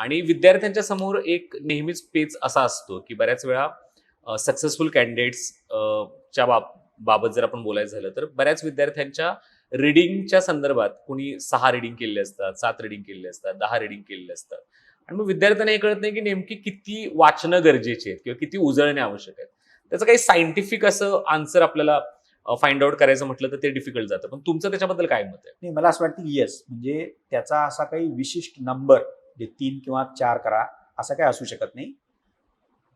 आणि विद्यार्थ्यांच्या समोर एक नेहमीच पेच असा असतो की बऱ्याच वेळा सक्सेसफुल कॅन्डिडेट्स च्या बाब बाबत जर आपण बोलायचं झालं तर बऱ्याच विद्यार्थ्यांच्या रिडिंगच्या संदर्भात कुणी सहा रिडिंग केलेले असतात सात रिडिंग केलेले असतात दहा रिडिंग केलेले असतात. आणि मग विद्यार्थ्यांना हे कळत नाही की नेमकी किती वाचणं गरजेची आहेत किंवा किती उजळणे आवश्यक आहेत. त्याचं काही सायंटिफिक असं आन्सर आपल्याला फाइंड आउट करायचं म्हटलं तर ते डिफिकल्ट जातं. पण तुमचं त्याच्याबद्दल काय मत आहे? नाही मला असं वाटतं येस म्हणजे त्याचा असा काही विशिष्ट नंबर म्हणजे तीन किंवा चार करा असं काही असू शकत नाही.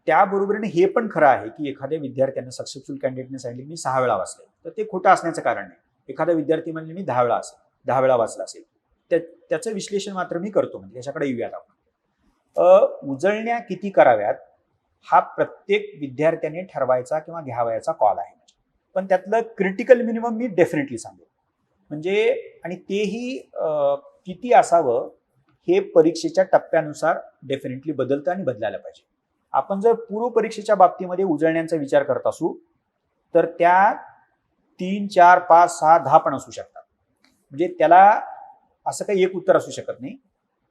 त्याबरोबरीने हे पण खरं आहे की एखाद्या विद्यार्थ्यांना सक्सेसफुल कॅन्डिडेटने सांगितले मी सहा वेळा वाचले तर ते खोटं असण्याचं कारण नाही. एखादा विद्यार्थी म्हणजे मी दहा वेळा असेल दहा वेळा वाचला असेल. त्या त्याचं विश्लेषण मात्र मी करतो म्हणजे याच्याकडे येऊयात आपण. उजळण्या किती कराव्यात हा प्रत्येक विद्यार्थ्याने ठरवायचा किंवा घ्यावयाचा कॉल आहे. पण त्यातलं क्रिटिकल मिनिमम मी डेफिनेटली सांगेन. म्हणजे आणि तेही किती असावं हे परीक्षेच्या टप्प्यानुसार डेफिनेटली बदलतं आणि बदलायला पाहिजे. आपण जर पूर्व परीक्षेच्या बाबतीमध्ये उजळण्यांचा विचार करत असू तर त्या तीन चार पाच सहा दहा पण असू शकतात. म्हणजे त्याला असं काही एक उत्तर असू शकत नाही.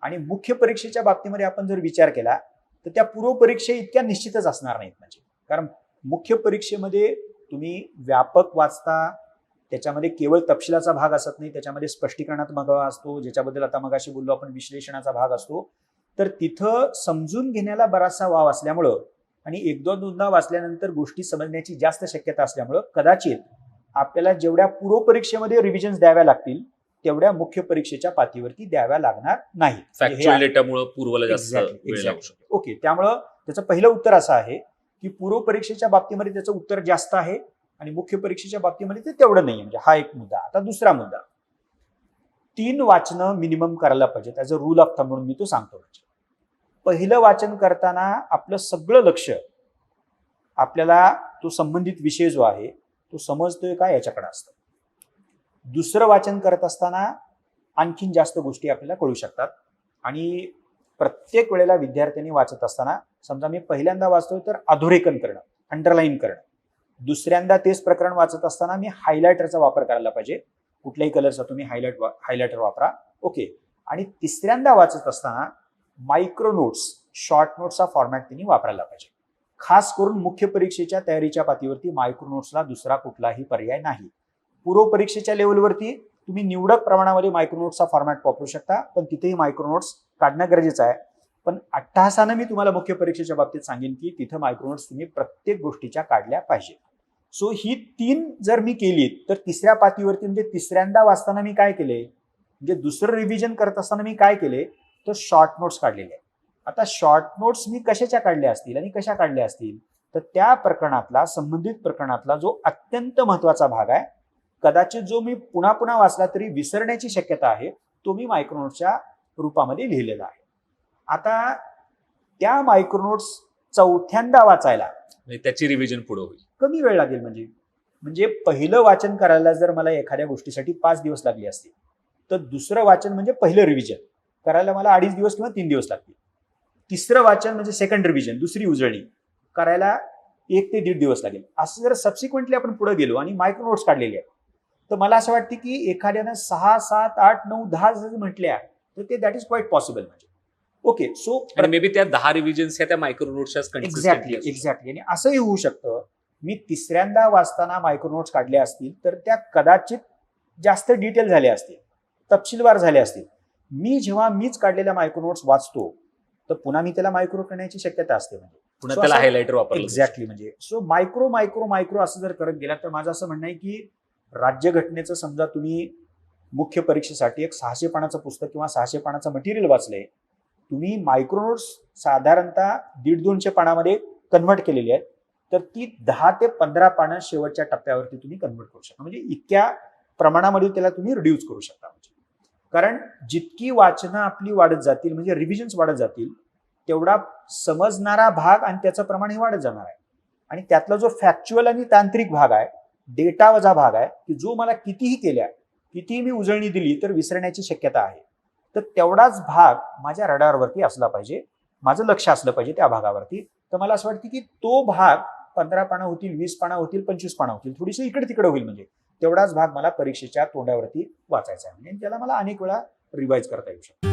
आणि मुख्य परीक्षेच्या बाबतीमध्ये आपण जर विचार केला तर त्या पूर्व परीक्षा इतक्या निश्चितच असणार नाहीत म्हणजे. कारण मुख्य परीक्षेमध्ये तुम्ही व्यापक वाचता त्याच्यामध्ये केवळ तपशिलाचा भाग असत नाही त्याच्यामध्ये स्पष्टीकरणात्मक भाग असतो ज्याच्याबद्दल आता मगाशी बोललो आपण विश्लेषणाचा भाग असतो. तर तिथं समजून घेण्याला बराचसा वाव असल्यामुळं आणि एक दोन दोनदा वाचल्यानंतर गोष्टी समजण्याची जास्त शक्यता असल्यामुळं कदाचित आपल्याला जेवढ्या पूर्व परीक्षेमध्ये रिव्हिजन्स द्याव्या लागतील तेवढ्या मुख्य परीक्षेच्या पातळीवरती द्याव्या लागणार म्हणजे हे शकतो. ओके त्यामुळं त्याचं पहिलं उत्तर असं आहे की पूर्व परीक्षेच्या बाबतीमध्ये त्याचं उत्तर जास्त आहे. आणि मुख्य परीक्षेच्या बाबतीमध्ये ते तेवढं नाही म्हणजे हा एक मुद्दा. आता दुसरा मुद्दा. तीन वाचनं मिनिमम करायला पाहिजेत. As a rule of thumb म्हणून मी तो सांगतो म्हणजे. पहिलं वाचन करताना आपलं सगळं लक्ष आपल्याला तो संबंधित विषय जो आहे तो समजतोय का याच्याकडे असतं. दुसरं वाचन करत असताना आणखीन जास्त गोष्टी आपल्याला कळू शकतात. आणि प्रत्येक वेळेला विद्यार्थ्यांनी वाचत असताना समजा मी पहिल्यांदा वाचतोय तर अधोरेखन करणं अंडरलाईन करणं. दुसऱ्यांदा तेच प्रकरण वाचत असताना मी हायलायटरचा वापर करायला पाहिजे. कुठल्याही कलरचा तुम्ही हायलाइट हायलायटर वापरा. ओके आणि तिसऱ्यांदा वाचत असताना मायक्रो नोट्स शॉर्ट नोट्सचा फॉर्मॅट त्यांनी वापरायला पाहिजे. खास करून मुख्य परीक्षेच्या तयारीच्या पातळीवरती मायक्रो नोट्सला दुसरा कुठलाही पर्याय नाही. पूर्व परीक्षेच्या लेवलवरती तुम्ही निवडक प्रमाणामध्ये मायक्रो नोट्सचा फॉर्मॅट वापरू शकता पण तिथेही मायक्रो नोट्स काढणं गरजेचं आहे. पण अट्टहासानं मी तुम्हाला मुख्य परीक्षेच्या बाबतीत सांगेन की तिथं मायक्रो नोट्स तुम्ही प्रत्येक गोष्टीच्या काढल्या पाहिजे. सो ही तीन जर मी केली तर तिसऱ्या पातळीवरती म्हणजे तिसऱ्यांदा वाचताना मी काय केले? म्हणजे दुसरं रिव्हिजन करत असताना मी काय केले? तर शॉर्ट नोट्स काढलेले. आहे आता शॉर्ट नोट्स मी कशाच्या काढल्या असतील आणि कशा काढल्या असतील? तर त्या प्रकरणातला संबंधित प्रकरणातला जो अत्यंत महत्त्वाचा भाग आहे कदाचित जो मी पुन्हा पुन्हा वाचला तरी विसरण्याची शक्यता आहे तो मी मायक्रोनोट्सच्या रूपामध्ये लिहिलेला आहे. आता त्या मायक्रोनोट्स चौथ्यांदा वाचायला म्हणजे त्याची रिव्हिजन पुढे होईल. कमी वेळ लागेल म्हणजे. म्हणजे पहिलं वाचन करायला जर मला एखाद्या गोष्टीसाठी पाच दिवस लागले असतील तर दुसरं वाचन म्हणजे पहिलं रिव्हिजन करायला मला अडीच दिवस किंवा तीन दिवस लागतील. तिसरं वाचन म्हणजे सेकंड रिव्हिजन दुसरी उजळणी. करायला एक ते दीड दिवस लागेल. असं जर सबसिक्वेंटली आपण पुढे गेलो आणि मायक्रो नोट्स काढलेले आहेत तर मला असं वाटतं की एखाद्यानं सहा सात आठ नऊ दहा जर म्हटल्या तर ते दॅट इज क्वाईट पॉसिबल म्हणजे. ओके सो मे बी त्या दहा रिव्हिजन्स त्या मायक्रो नोट्सच्या एक्झॅक्टली एक्झॅक्टली आणि असंही होऊ शकतं मी तिसऱ्यांदा वाचताना मायक्रो नोट्स काढल्या असतील तर त्या कदाचित जास्त डिटेल झाल्या असतील तपशीलवार झाल्या असतील. मी जेव्हा मीच काढलेल्या मायक्रो नोट्स वाचतो तर पुन्हा मी त्याला मायक्रो करण्याची शक्यता असते म्हणजे. पुन्हा त्याला हायलायटर वापरलं एक्झॅक्टली म्हणजे. सो मायक्रो मायक्रो मायक्रो असं जर करत गेला तर माझं असं म्हणणं आहे की राज्यघटनेचं समजा तुम्ही मुख्य परीक्षेसाठी एक सहाशे पानाचं पुस्तक किंवा सहाशे पानाचं मटेरियल वाचलंय तुम्ही मायक्रोनोट्स साधारणतः दीड दोनशे पानामध्ये कन्व्हर्ट केलेली आहेत. तर ती दहा ते पंधरा पानं शेवटच्या टप्प्यावरती तुम्ही कन्व्हर्ट करू शकता. म्हणजे इतक्या प्रमाणामध्ये त्याला तुम्ही रिड्यूस करू शकता. म्हणजे कारण जितकी वाचनं आपली वाढत जातील म्हणजे रिव्हिजन्स वाढत जातील तेवढा समजणारा भाग आणि त्याचं प्रमाण हे वाढत जाणार आहे. आणि त्यातला जो फॅक्च्युअल आणि तांत्रिक भाग आहे डेटा वजा भाग आहे की जो मला कितीही केल्या कितीही मी उजळणी दिली तर विसरण्याची शक्यता आहे. तर तेवढाच भाग माझ्या रडारवरती असला पाहिजे. माझं लक्ष असलं पाहिजे त्या भागावरती. तर मला असं वाटतं की तो भाग पंधरा पानं होतील वीस पानं होतील पंचवीस पानं होतील थोडीशी इकडे तिकडे होईल म्हणजे. तेवढाच भाग मला परीक्षेच्या तोंडावरती वाचायचा आहे. म्हणजे त्याला मला अनेक वेळा रिवाईज करता येऊ शकतो.